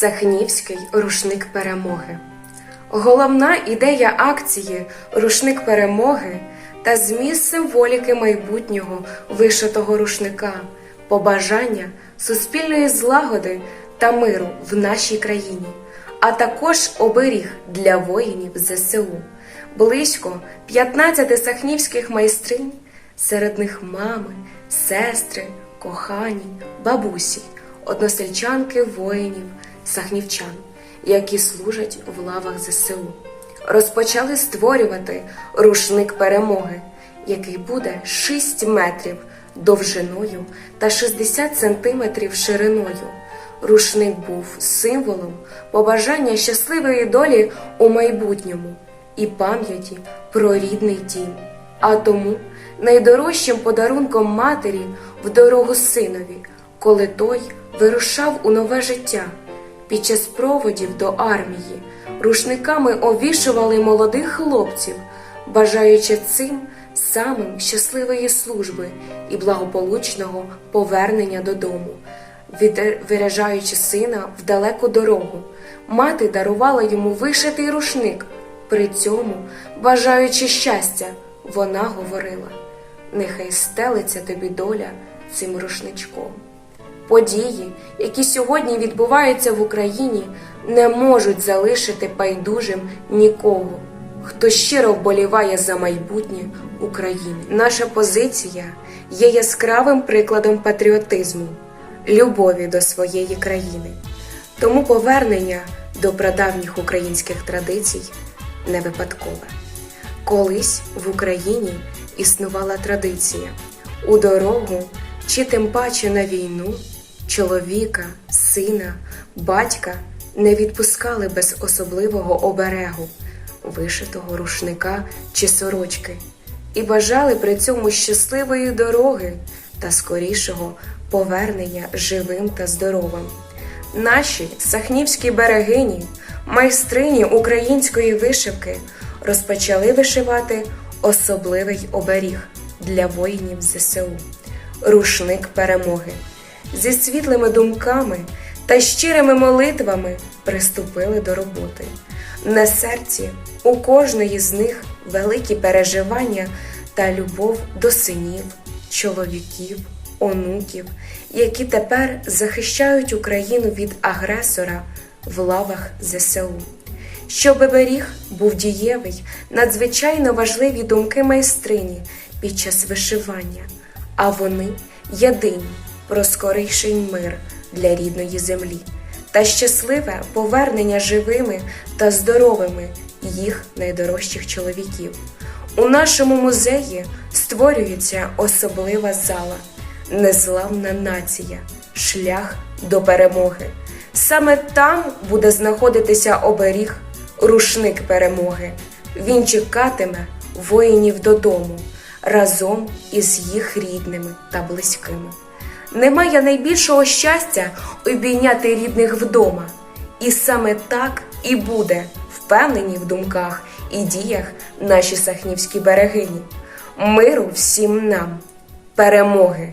Сахнівський рушник перемоги. Головна ідея акції Рушник перемоги та зміст символіки майбутнього вишитого рушника, побажання суспільної злагоди та миру в нашій країні, а також оберіг для воїнів ЗСУ. Близько 15 сахнівських майстринь, серед них мами, сестри, кохані, бабусі, односельчанки воїнів, сахнівчан, які служать в лавах ЗСУ. Розпочали створювати рушник перемоги, який буде 6 метрів довжиною та 60 сантиметрів шириною. Рушник був символом побажання щасливої долі у майбутньому і пам'яті про рідний дім. А тому найдорожчим подарунком матері в дорогу синові, коли той вирушав у нове життя. Під час проводів до армії рушниками овішували молодих хлопців, бажаючи цим самим щасливої служби і благополучного повернення додому. Виряжаючи сина в далеку дорогу, мати дарувала йому вишитий рушник. При цьому, бажаючи щастя, вона говорила: нехай стелиться тобі доля цим рушничком. Події, які сьогодні відбуваються в Україні, не можуть залишити байдужим нікого, хто щиро вболіває за майбутнє України. Наша позиція є яскравим прикладом патріотизму, любові до своєї країни. Тому повернення до прадавніх українських традицій не випадкове. Колись в Україні існувала традиція у дорогу чи тим паче на війну чоловіка, сина, батька не відпускали без особливого оберегу, вишитого рушника чи сорочки, і бажали при цьому щасливої дороги та скорішого повернення живим та здоровим. Наші сахнівські берегині, майстрині української вишивки, розпочали вишивати особливий оберіг для воїнів ЗСУ рушник перемоги. Зі світлими думками та щирими молитвами приступили до роботи. На серці у кожної з них великі переживання та любов до синів, чоловіків, онуків, які тепер захищають Україну від агресора в лавах ЗСУ. Щоб беріг був дієвий, надзвичайно важливі думки майстрині під час вишивання, а вони єдині про скоріший мир для рідної землі та щасливе повернення живими та здоровими їх найдорожчих чоловіків. У нашому музеї створюється особлива зала, незламна нація, шлях до перемоги. Саме там буде знаходитися оберіг, рушник перемоги. Він чекатиме воїнів додому разом із їх рідними та близькими. Немає найбільшого щастя обійняти рідних вдома. І саме так і буде впевнені в думках і діях наші сахнівські берегині. Миру всім нам, перемоги!